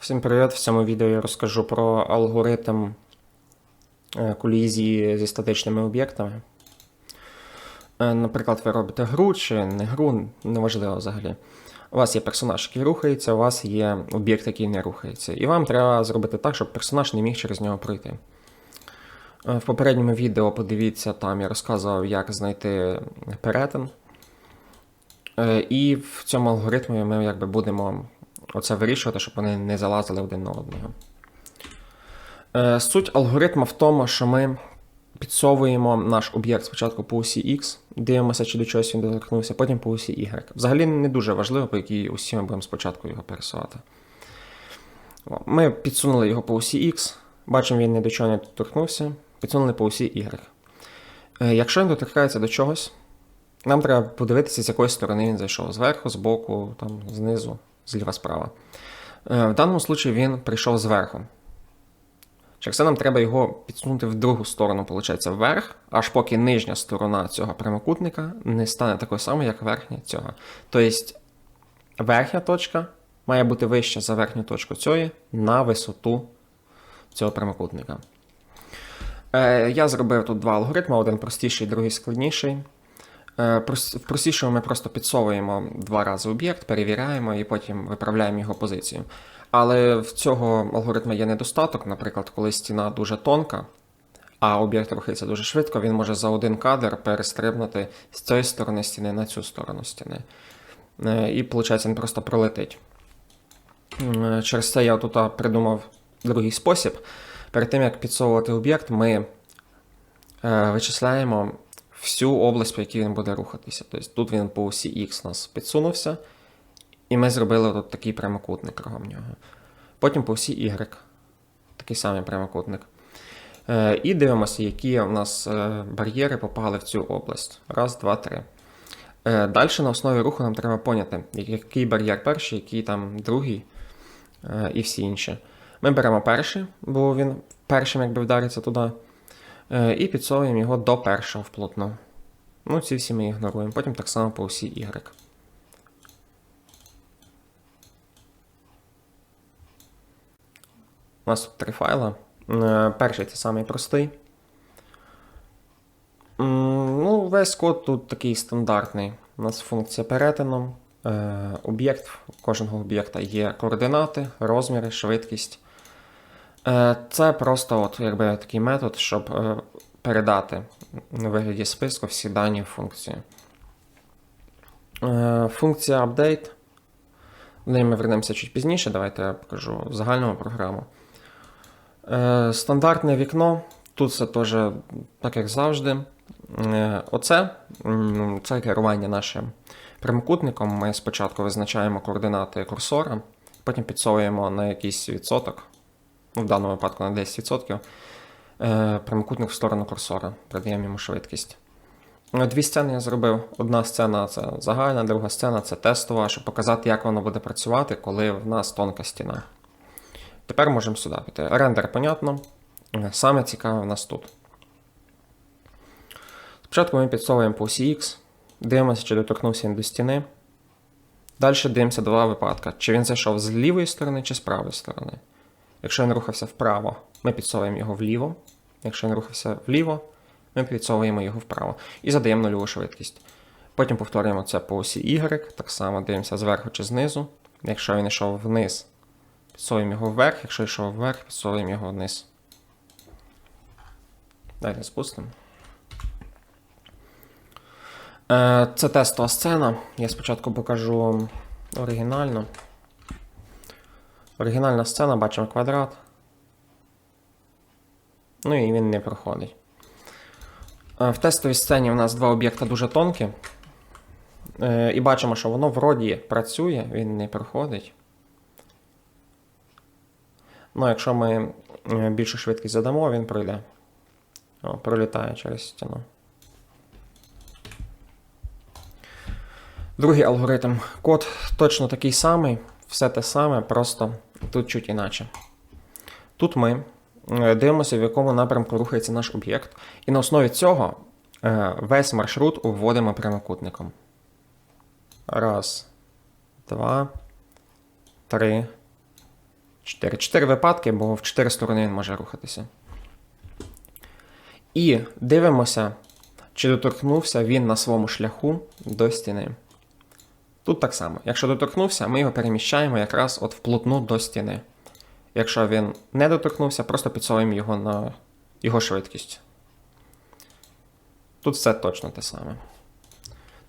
Всім привіт! В цьому відео я розкажу про алгоритм е, колізії зі статичними об'єктами. Е, Наприклад, ви робите гру чи не гру, неважливо взагалі. У вас є персонаж, який рухається, у вас є об'єкт, який не рухається. І вам треба зробити так, щоб персонаж не міг через нього пройти. Е, В попередньому відео подивіться, там я розказував, як знайти перетин. І в цьому алгоритмі ми якби будемо оце вирішувати, щоб вони не залазили один на одного. Е, Суть алгоритму в тому, що ми підсовуємо наш об'єкт спочатку по осі X, дивимося, чи до чогось він доторкнувся, потім по осі Y. Взагалі не дуже важливо, по якій осі ми будемо спочатку його пересувати. Ми підсунули його по осі X, бачимо, він ні до чого не доторкнувся, підсунули по осі Y. Е, Якщо він доторкається до чогось, нам треба подивитися, з якої сторони він зайшов. Зверху, збоку, там, знизу, зліва, справа. Е, В даному случаї він прийшов зверху. Через це нам треба його підсунути в другу сторону, виходить, вверх, аж поки нижня сторона цього прямокутника не стане такою самою, як верхня цього. Тобто верхня точка має бути вища за верхню точку цієї на висоту цього прямокутника. Е, Я зробив тут два алгоритми: один простіший, другий складніший. Е, В простішому ми просто підсовуємо два рази об'єкт, перевіряємо і потім виправляємо його позицію. Але в цього алгоритму є недостаток, наприклад, коли стіна дуже тонка, а об'єкт рухається дуже швидко, він може за один кадр перестрибнути з цієї сторони стіни на цю сторону стіни. Е, І, виходить, він просто пролетить. Е, Через це я тут придумав другий спосіб. Перед тим, як підсовувати об'єкт, ми вичисляємо всю область, по якій він буде рухатися. Тобто тут він по осі X нас підсунувся, і ми зробили тут такий прямокутник кругом нього. Потім по осі Y такий самий прямокутник. Е, І дивимося, які у нас е, бар'єри попали в цю область. Раз, два, три. Далі на основі руху нам треба поняти, який бар'єр перший, який там другий е, і всі інші. Ми беремо перший, бо він першим якби вдариться туди. Е, І підсовуємо його до першого вплотну. Ну, ці всі ми ігноруємо. Потім так само по осі Y. У нас тут три файла. Е, Перший це самий простий. Ну, весь код тут такий стандартний. У нас функція перетину. Е, Об'єкт, у кожного об'єкта є координати, розміри, швидкість. Е, Це просто от, якби, такий метод, щоб е, передати на вигляді списку всі дані функції. Е, Функція update. До неї ми вернемося чуть пізніше. Давайте я покажу загальну програму. Стандартне вікно. Тут все теж так, як завжди. Оце це керування нашим прямокутником. Ми спочатку визначаємо координати курсора, потім підсовуємо на якийсь відсоток в даному випадку на 10%, е, прямокутник в сторону курсора, придаємо йому швидкість. Е, Дві сцени я зробив. Одна сцена це загальна, друга сцена це тестова, щоб показати, як воно буде працювати, коли в нас тонка стіна. Тепер можемо сюди піти. Рендер, понятно. Е, Саме цікаве в нас тут. Спочатку ми підсовуємо по осі X, дивимося, чи доторкнувся він до стіни. Далі дивимося два випадки: чи він зайшов з лівої сторони, чи з правої сторони. Якщо він рухався вправо, ми підсовуємо його вліво. Якщо він рухався вліво, ми підсовуємо його вправо і задаємо нульову швидкість. Потім повторюємо це по осі Y, так само дивимося зверху чи знизу. Якщо він йшов вниз, підсовуємо його вверх, якщо йшов вверх, підсовуємо його вниз. Далі спустимо. Е, Це тестова сцена. Я спочатку покажу оригінальну. Оригінальна сцена, бачимо квадрат. Ну і він не проходить. Е, В тестовій сцені у нас два об'єкта дуже тонкі. Е, І бачимо, що воно вроді працює, він не проходить. Ну, якщо ми е, більшу швидкість задамо, він пройде. О, пролітає через стіну. Другий алгоритм. Код точно такий самий, все те саме, просто тут чуть іначе. Тут ми е, дивимося, в якому напрямку рухається наш об'єкт, і на основі цього е, весь маршрут обводимо прямокутником. Раз, два, три, 4. 4 випадки, бо в 4 сторони він може рухатися. І дивимося, чи доторкнувся він на своєму шляху до стіни. Тут так само. Якщо доторкнувся, ми його переміщаємо якраз от вплотну до стіни. Якщо він не доторкнувся, просто підсовуємо його на його швидкість. Тут все точно те саме.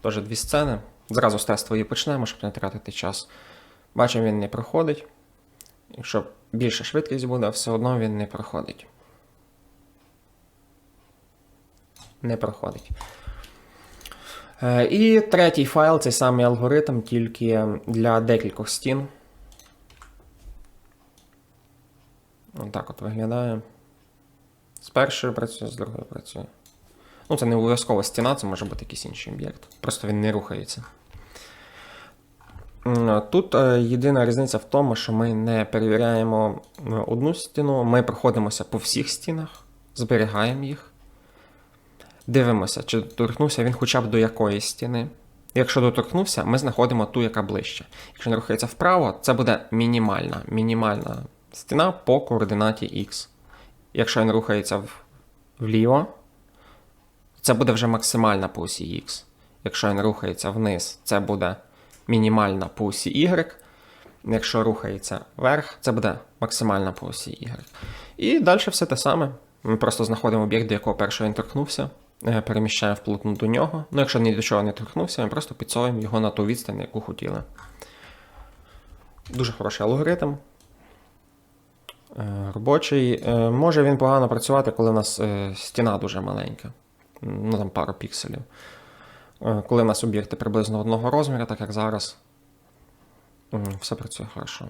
Тож дві сцени. Зразу з тестової почнемо, щоб не тратити час. Бачимо, він не проходить. Якщо більша швидкість буде, все одно він не проходить. Не проходить. Е, І третій файл цей самий алгоритм, тільки для декількох стін. Отак от виглядає. З першою працює, з другою працює. Ну, це не обов'язково стіна, це може бути якийсь інший об'єкт. Просто він не рухається. Тут е, єдина різниця в тому, що ми не перевіряємо е, одну стіну, ми проходимося по всіх стінах, зберігаємо їх, дивимося, чи доторкнувся він хоча б до якоїсь стіни. Якщо доторкнувся, ми знаходимо ту, яка ближче. Якщо не рухається вправо, це буде мінімальна, мінімальна стіна по координаті X. Якщо він рухається вліво, це буде вже максимальна по осі X. Якщо він рухається вниз, це буде мінімальна по осі Y. Якщо рухається вверх, це буде максимальна по осі Y. І далі все те саме. Ми просто знаходимо об'єкт, до якого першого він торкнувся, переміщаємо вплотну до нього. Ну, якщо ні до чого не торкнувся, ми просто підсовуємо його на ту відстань, яку хотіли. Дуже хороший алгоритм. Е, Робочий. Е, Може він погано працювати, коли в нас е, стіна дуже маленька. Ну там пару пікселів. Е, Коли в нас об'єкти приблизно одного розміру, так як зараз, все працює хорошо.